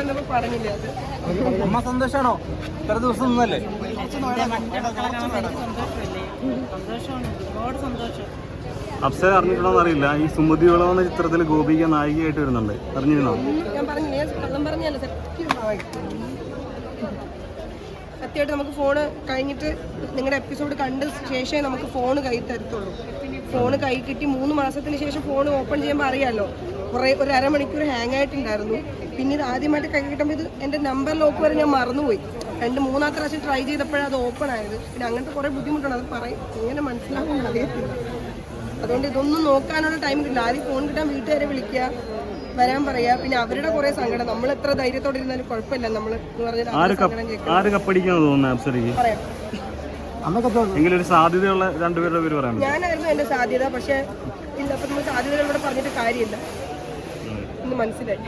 വന്നപ്പോ പറഞ്ഞില്ല അത്. അമ്മ സന്തോഷാണോ? ഇത്ര ദിവസം നിന്നല്ലേ? അപ്സര അറിഞ്ഞിട്ടുണ്ടോ അറിയില്ല. ഈ സുമതി വിളവ് എന്ന ചിത്രത്തിൽ ഗോപിക നായികയായിട്ട് വരുന്നുണ്ട്. അറിഞ്ഞിരുന്നോ? ഞാൻ പറഞ്ഞില്ലേ ഞാൻ കള്ളം പറഞ്ഞല്ല സത്യമായി സത്യമായിട്ട് നമുക്ക് ഫോണ് കഴിഞ്ഞിട്ട് നിങ്ങളുടെ എപ്പിസോഡ് കണ്ട ശേഷമേ നമുക്ക് ഫോണ് കൈ തരത്തുള്ളൂ. ഫോണ് കൈ കിട്ടി മൂന്ന് മാസത്തിന് ശേഷം ഫോൺ ഓപ്പൺ ചെയ്യുമ്പോൾ അറിയാമല്ലോ കുറേ ഒരു അരമണിക്കൂർ ഹാങ് ആയിട്ടുണ്ടായിരുന്നു. പിന്നെ ഇത് ആദ്യമായിട്ട് കൈ കിട്ടുമ്പോൾ ഇത് എന്റെ നമ്പർ ലോക്ക് വരെ ഞാൻ മറന്നുപോയി. രണ്ട് മൂന്നാമത്തെ പ്രാവശ്യം ട്രൈ ചെയ്തപ്പോഴാണ് അത് ഓപ്പൺ ആയത്. പിന്നെ അങ്ങനത്തെ കുറേ ബുദ്ധിമുട്ടുണ്ട്. അത് പറയും എങ്ങനെ മനസ്സിലാക്കാൻ അറിയത്തില്ല. അതുകൊണ്ട് ഇതൊന്നും നോക്കാനുള്ള ടൈം കിട്ടില്ല. ആദ്യം ഫോൺ കിട്ടാൻ വീട്ടുകാരെ വിളിക്കുക വരാൻ പറയാ പിന്നെ അവരുടെ കുറെ സങ്കടം. നമ്മൾ എത്ര ധൈര്യത്തോടെ ഇരുന്നാലും കുഴപ്പമില്ല. നമ്മൾ പറയാം. അമ്മക്കൊക്കെ എങ്കിലും സാധ്യതയുള്ള രണ്ടുപേരുടെ പേര് പറയാൻ ഞാനായിരുന്നു എന്റെ സാധ്യത പക്ഷേ ഇല്ല. അപ്പൊ നമ്മൾ സാധ്യതകൾ ഇവിടെ പറഞ്ഞിട്ട് കാര്യമില്ല. ഇന്ന് മനസ്സിലായി.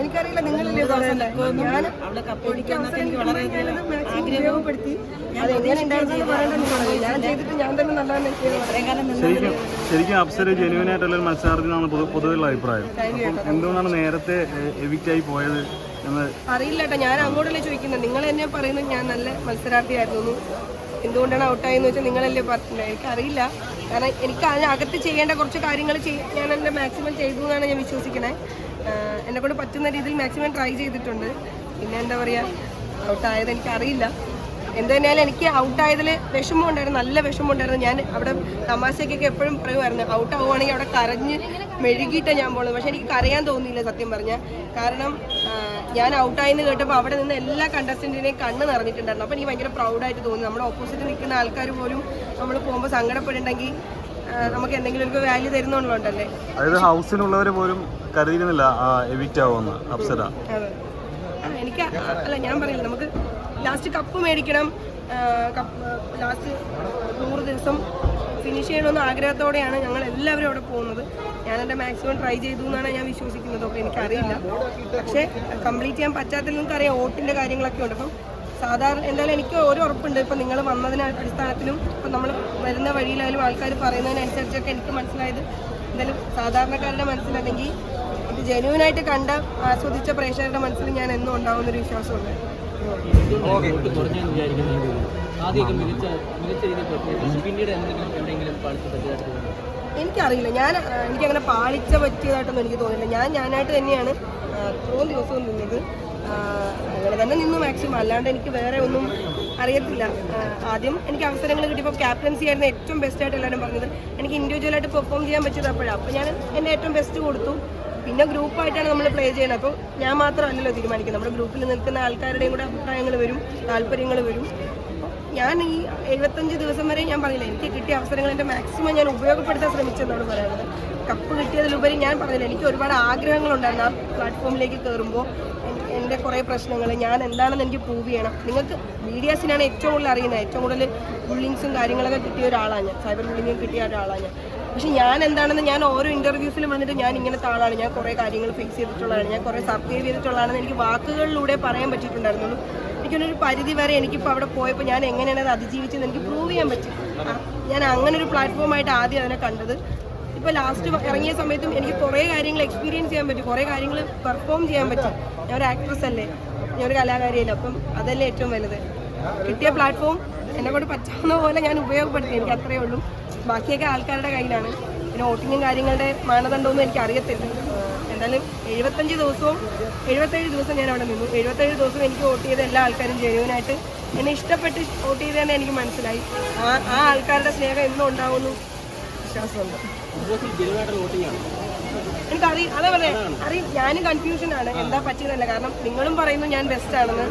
എനിക്കറിയില്ല നിങ്ങളല്ലേ ഞാൻ എനിക്ക് അവസരം ഉപയോഗപ്പെടുത്തി. അത് എങ്ങനെ ഉണ്ടായിരുന്നു പറയേണ്ടത് ഞാൻ ചെയ്തിട്ട് ഞാൻ തന്നെ ശരിക്കും ശരിക്കും അപ്സര മത്സരാർത്ഥിനാണ് പൊതു പൊതുവെയുള്ള അഭിപ്രായം. എന്തുകൊണ്ടാണ് നേരത്തെ എവിക്റ്റ് ആയി പോയത്? എന്ന് അറിയില്ല കേട്ടോ. ഞാൻ അങ്ങോട്ടല്ലേ ചോദിക്കുന്നത്. നിങ്ങൾ എന്നെ പറയുന്നത് ഞാൻ നല്ല മത്സരാർത്ഥിയായിരുന്നു. എന്തുകൊണ്ടാണ് ഔട്ടായെന്ന് വെച്ചാൽ നിങ്ങളല്ലേ പറഞ്ഞത്. എനിക്കറിയില്ല. കാരണം എനിക്ക് അതിനകത്ത് ചെയ്യേണ്ട കുറച്ച് കാര്യങ്ങൾ ഞാൻ എന്റെ മാക്സിമം ചെയ്തു എന്നാണ് ഞാൻ വിശ്വസിക്കണേ. എന്നെ കൊണ്ട് പറ്റുന്ന രീതിയിൽ മാക്സിമം ട്രൈ ചെയ്തിട്ടുണ്ട്. പിന്നെ എന്താ പറയുക ഔട്ടായത് എനിക്കറിയില്ല. എന്ത് തന്നെയാലും എനിക്ക് ഔട്ടായതിൽ വിഷമം ഉണ്ടായിരുന്നു നല്ല വിഷമം ഉണ്ടായിരുന്നു. ഞാൻ അവിടെ തമാശയ്ക്കൊക്കെ എപ്പോഴും പറയുമായിരുന്നു ഔട്ട് ആവുകയാണെങ്കിൽ അവിടെ കരഞ്ഞ് മെഴുകിയിട്ടാണ് ഞാൻ പോകുന്നത് പക്ഷെ എനിക്ക് കരയാൻ തോന്നിയില്ല സത്യം പറഞ്ഞാൽ കാരണം ഞാൻ ഔട്ടായെന്ന് കേട്ടപ്പോൾ അവിടെ നിന്ന് എല്ലാ കണ്ടസ്റ്റന്റിനെയും കണ്ണ് നിറഞ്ഞിട്ടുണ്ടായിരുന്നു. അപ്പോൾ എനിക്ക് ഭയങ്കര പ്രൗഡായിട്ട് തോന്നി. നമ്മുടെ ഓപ്പോസിറ്റ് നിൽക്കുന്ന ആൾക്കാർ പോലും നമ്മൾ പോകുമ്പോൾ സങ്കടപ്പെടുന്നുണ്ടെങ്കിൽ നമുക്ക് എന്തെങ്കിലും ഒരു വാല്യൂ തരുന്നുണ്ടല്ലേ അതായത് ഹൗസിലുള്ളവർ പോലും കരുതിയിരുന്നില്ല എവിക്റ്റ് ആവുമെന്ന്. അപ്സര. എനിക്ക് അല്ല ഞാൻ പറയില്ല. നമുക്ക് ലാസ്റ്റ് കപ്പ് മേടിക്കണം. കപ്പ് ലാസ്റ്റ് നൂറ് ദിവസം ഫിനിഷ് ചെയ്യണമെന്ന ആഗ്രഹത്തോടെയാണ് ഞങ്ങൾ എല്ലാവരും അവിടെ പോകുന്നത്. ഞാൻ മാക്സിമം ട്രൈ ചെയ്തു എന്നാണ് ഞാൻ വിശ്വസിക്കുന്നത്. അപ്പോൾ എനിക്കറിയില്ല. പക്ഷേ കംപ്ലീറ്റ് ചെയ്യാൻ പറ്റാത്തതിൽ നിങ്ങൾക്കറിയാം ഓട്ടിന്റെ കാര്യങ്ങളൊക്കെ ഉണ്ട്. അപ്പം സാധാരണ എന്തായാലും എനിക്ക് ഒരു ഉറപ്പുണ്ട്. ഇപ്പം നിങ്ങൾ വന്നതിന് അടിസ്ഥാനത്തിലും ഇപ്പം നമ്മൾ വരുന്ന വഴിയിലായാലും ആൾക്കാർ പറയുന്നതിനനുസരിച്ചൊക്കെ എനിക്ക് മനസ്സിലായത്. എന്തായാലും സാധാരണക്കാരുടെ മനസ്സിലല്ലെങ്കിൽ ഇത് ജെന്യൂനായിട്ട് കണ്ട ആസ്വദിച്ച പ്രേക്ഷകരുടെ മനസ്സിൽ ഞാൻ എന്നും ഉണ്ടാവുന്നൊരു വിശ്വാസമുണ്ട്. ആദ്യമൊക്കെ മികച്ച മികച്ച രീതിയിൽ പ്രത്യേകിച്ച് പിന്നീട് എന്തെങ്കിലും എന്തെങ്കിലും പാളിച്ച് പറ്റിയതായിട്ട് തോന്നുന്നു എനിക്കറിയില്ല. ഞാൻ എനിക്ക് അങ്ങനെ പാളിച്ച പറ്റിയതായിട്ടൊന്നും എനിക്ക് തോന്നില്ല ഞാൻ ഞാനായിട്ട് തന്നെയാണ് ഇത്രയും ദിവസവും നിന്നത്. അങ്ങനെ തന്നെ നിന്നു മാക്സിമം. അല്ലാണ്ട് എനിക്ക് വേറെ ഒന്നും അറിയത്തില്ല. ആദ്യം എനിക്ക് അവസരങ്ങൾ കിട്ടിയപ്പോൾ ക്യാപ്റ്റൻസി ആയിരുന്നു ഏറ്റവും ബെസ്റ്റ് ആയിട്ട് എല്ലാവരും പറഞ്ഞത്. എനിക്ക് ഇൻഡിവിജ്വലായിട്ട് പെർഫോം ചെയ്യാൻ പറ്റിയത് അപ്പോഴാണ് അപ്പോൾ ഞാൻ എന്റെ ഏറ്റവും ബെസ്റ്റ് കൊടുത്തു. പിന്നെ ഗ്രൂപ്പായിട്ടാണ് നമ്മൾ പ്ലേ ചെയ്യുന്നത്. അപ്പോൾ ഞാൻ മാത്രമല്ലല്ലോ തീരുമാനിക്കുന്നത്. നമ്മുടെ ഗ്രൂപ്പിൽ നിൽക്കുന്ന ആൾക്കാരുടെയും കൂടെ അഭിപ്രായങ്ങൾ വരും താല്പര്യങ്ങൾ വരും. ഞാൻ ഈ എഴുപത്തഞ്ച് ദിവസം വരെ ഞാൻ പറഞ്ഞില്ല എനിക്ക് കിട്ടിയ അവസരങ്ങൾ എന്റെ മാക്സിമം ഞാൻ ഉപയോഗപ്പെടുത്താൻ ശ്രമിച്ചെന്നാണ് പറയുന്നത്. കപ്പ് കിട്ടിയതിലുപരി ഞാൻ പറഞ്ഞില്ല എനിക്ക് ഒരുപാട് ആഗ്രഹങ്ങളുണ്ടായിരുന്നു ആ പ്ലാറ്റ്ഫോമിലേക്ക് കയറുമ്പോൾ. എന്റെ കുറേ പ്രശ്നങ്ങൾ ഞാൻ എന്താണെന്ന് എനിക്ക് പ്രൂവ് ചെയ്യണം. നിങ്ങൾക്ക് മീഡിയാസിനാണ് ഏറ്റവും കൂടുതൽ അറിയുന്നത് ഏറ്റവും കൂടുതൽ ബുള്ളിങ്സും കാര്യങ്ങളൊക്കെ കിട്ടിയ ഒരാളാണ് ഞാൻ. സൈബർ ബുള്ളിങ്ങും കിട്ടിയ ഒരാളാണ് ഞാൻ. പക്ഷെ ഞാൻ എന്താണെന്ന് ഞാൻ ഓരോ ഇന്റർവ്യൂസിലും വന്നിട്ട് ഞാൻ ഇങ്ങനത്തെ ആളാണ് ഞാൻ കുറേ കാര്യങ്ങൾ ഫേസ് ചെയ്തിട്ടുള്ളതാണ്. ഞാൻ കുറേ സർവൈവ് ചെയ്തിട്ടുള്ളതാണെന്ന് എനിക്ക് വാക്കുകളിലൂടെ പറയാൻ പറ്റിയിട്ടുണ്ടായിരുന്നുള്ളൂ. എനിക്കൊരു പരിധി വരെ എനിക്കിപ്പോൾ അവിടെ പോയപ്പോൾ ഞാൻ എങ്ങനെയാണ് അത് അതിജീവിച്ചെന്ന് എനിക്ക് പ്രൂവ് ചെയ്യാൻ പറ്റും. ഞാൻ അങ്ങനെ ഒരു പ്ലാറ്റ്ഫോമായിട്ട് ആദ്യം അതിനെ കണ്ടത് ഇപ്പോൾ ലാസ്റ്റ് ഇറങ്ങിയ സമയത്തും എനിക്ക് കുറേ കാര്യങ്ങൾ എക്സ്പീരിയൻസ് ചെയ്യാൻ പറ്റും. കുറേ കാര്യങ്ങൾ പെർഫോം ചെയ്യാൻ പറ്റും. ഞാൻ ഒരു ആക്ട്രസ് അല്ലേ? ഞാൻ ഒരു കലാകാരിയല്ലേ? അപ്പം അതല്ലേ ഏറ്റവും വലുത്. കിട്ടിയ പ്ലാറ്റ്ഫോം എന്നെ കൊണ്ട് പറ്റാവുന്ന പോലെ ഞാൻ ഉപയോഗപ്പെടുത്തി. എനിക്ക് അത്രയേ ഉള്ളൂ. ബാക്കിയൊക്കെ ആൾക്കാരുടെ കയ്യിലാണ്. പിന്നെ വോട്ടിങ്ങും കാര്യങ്ങളുടെ മാനദണ്ഡമൊന്നും എനിക്ക് അറിയത്തില്ല. എന്തായാലും എഴുപത്തഞ്ച് ദിവസവും എഴുപത്തേഴ് ദിവസം ഞാൻ അവിടെ നിന്നു. എഴുപത്തേഴ് ദിവസം എനിക്ക് വോട്ട് ചെയ്ത എല്ലാ ആൾക്കാരും ജെനുവനായിട്ട് എന്നെ ഇഷ്ടപ്പെട്ട് വോട്ട് ചെയ്തതെന്ന് എനിക്ക് മനസ്സിലായി. ആ ആ ആൾക്കാരുടെ സ്നേഹം എന്നും ഉണ്ടാവുമെന്ന് എനിക്കറിയാം അതേപോലെ അറിയാം ഞാനും കൺഫ്യൂഷൻ ആണ്. എന്താ പറ്റിയതല്ല കാരണം നിങ്ങളും പറയുന്നു ഞാൻ ബെസ്റ്റ് ആണെന്ന്.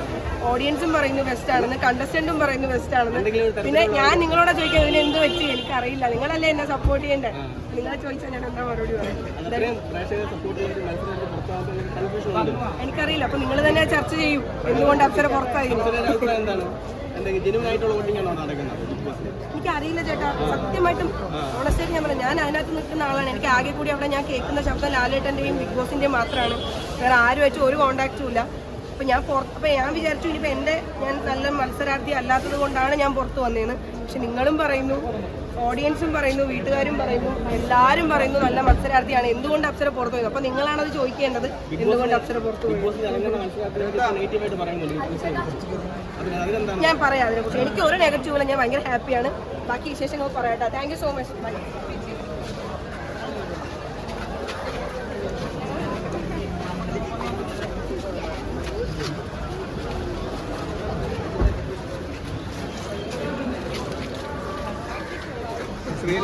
ഓഡിയൻസും പറയുന്നു ബെസ്റ്റ് ആണെന്ന്. കണ്ടസ്റ്റന്റും പറയുന്നു ബെസ്റ്റ് ആണെന്ന്. പിന്നെ ഞാൻ നിങ്ങളോട് ചോദിക്കാൻ ഇതിന് എന്ത് പറ്റി? എനിക്കറിയില്ല. നിങ്ങളല്ലേ എന്നെ സപ്പോർട്ട് ചെയ്യണ്ടേ? നിങ്ങളെ ചോദിച്ചാൽ ഞാൻ എന്താ മറുപടി പറയുന്നത് എനിക്കറിയില്ല. അപ്പൊ നിങ്ങൾ തന്നെ ചർച്ച ചെയ്യൂ. എന്തുകൊണ്ട് അപ്സര പുറത്തായി? എനിക്കറിയില്ല ചേട്ടാ. സത്യമായിട്ടും ഓണസ്റ്റേറ്റ് ഞാൻ പറഞ്ഞു ഞാൻ അതിനകത്ത് നിൽക്കുന്ന ആളാണ്. എനിക്ക് ആകെ കൂടി അവിടെ ഞാൻ കേൾക്കുന്ന ശബ്ദം ലാലേട്ടന്റെയും ബിഗ് ബോസിന്റെയും മാത്രമാണ് വേറെ ആരുമായിട്ടും ഒരു കോണ്ടാക്റ്റും ഇല്ല. അപ്പം ഞാൻ പുറത്ത് അപ്പം ഞാൻ വിചാരിച്ചു ഇനിയിപ്പോൾ എന്റെ ഞാൻ നല്ല മത്സരാർത്ഥി അല്ലാത്തത് കൊണ്ടാണ് ഞാൻ പുറത്ത് വന്നതെന്ന് പക്ഷെ നിങ്ങളും പറയുന്നു ഓഡിയൻസും പറയുന്നു വീട്ടുകാരും പറയുന്നു എല്ലാവരും പറയുന്നു നല്ല മത്സരാർത്ഥിയാണ്. എന്തുകൊണ്ട് അപ്സര പുറത്തു പോയത്? അപ്പൊ അത് ചോദിക്കേണ്ടത്. എന്തുകൊണ്ട് അപ്സര പുറത്തു പോയത്? ഞാൻ പറയാം അതിനെ കുറിച്ച് എനിക്ക് ഒരു നെഗറ്റീവ് ഇല്ല. ഞാൻ ഭയങ്കര ഹാപ്പിയാണ് ബാക്കി വിശേഷങ്ങൾ പറയട്ടെ thank you so much bye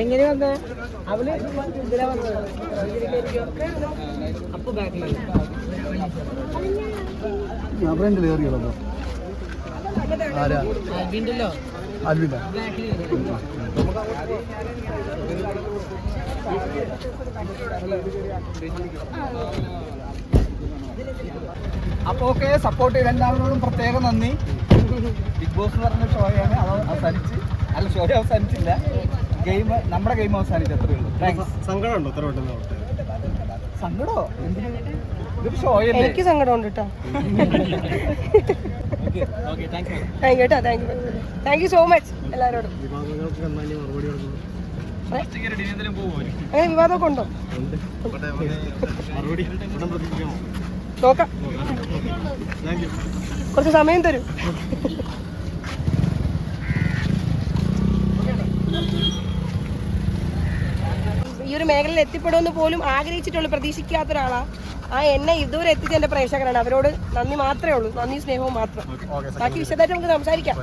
എങ്ങനെ വന്നേ? അവൾ ഇതിലാ വന്നത്. അപ്പൊ ബാക്കിൽ ഞാൻ ഫ്രണ്ടിൽ ആരാ? ഓക്കെ സപ്പോർട്ട് ചെയ്ത എല്ലാവരോടും പ്രത്യേകം നന്ദി. ബിഗ് ബോസ് എന്ന് പറഞ്ഞ ഷോയാണ് അത് അവസാനിച്ച് അല്ല ഷോ അവസാനിച്ചില്ല. ഗെയിം നമ്മുടെ ഗെയിം അവസാനിച്ചു ഉള്ളൂ താങ്ക്സ് സങ്കടമുണ്ടോ? ഇത്ര പെട്ടെന്ന് സങ്കടോ? എന്തിന്? ഇതൊരു ഷോയല്ലേ എനിക്ക് സങ്കടമുണ്ട് കേട്ടോ okay thank you thank you കേട്ടോ thank you thank you so much എല്ലാവരോടും വിവാദമൊക്കെ ഉണ്ടോ? നോക്കാം. കുറച്ച് സമയം തരൂ. ഒരു മേഖലയിൽ എത്തിപ്പെടുമെന്ന് പോലും ആഗ്രഹിച്ചിട്ടുള്ളൂ പ്രതീക്ഷിക്കാത്ത ഒരാളാണ് ആ എന്നെ ഇതുവരെ എത്തിച്ച എന്റെ പ്രേക്ഷകരാണ്. അവരോട് നന്ദി മാത്രമേ ഉള്ളൂ. നന്ദി സ്നേഹവും മാത്രം. ബാക്കി വിശദമായിട്ട് നമുക്ക് സംസാരിക്കാം.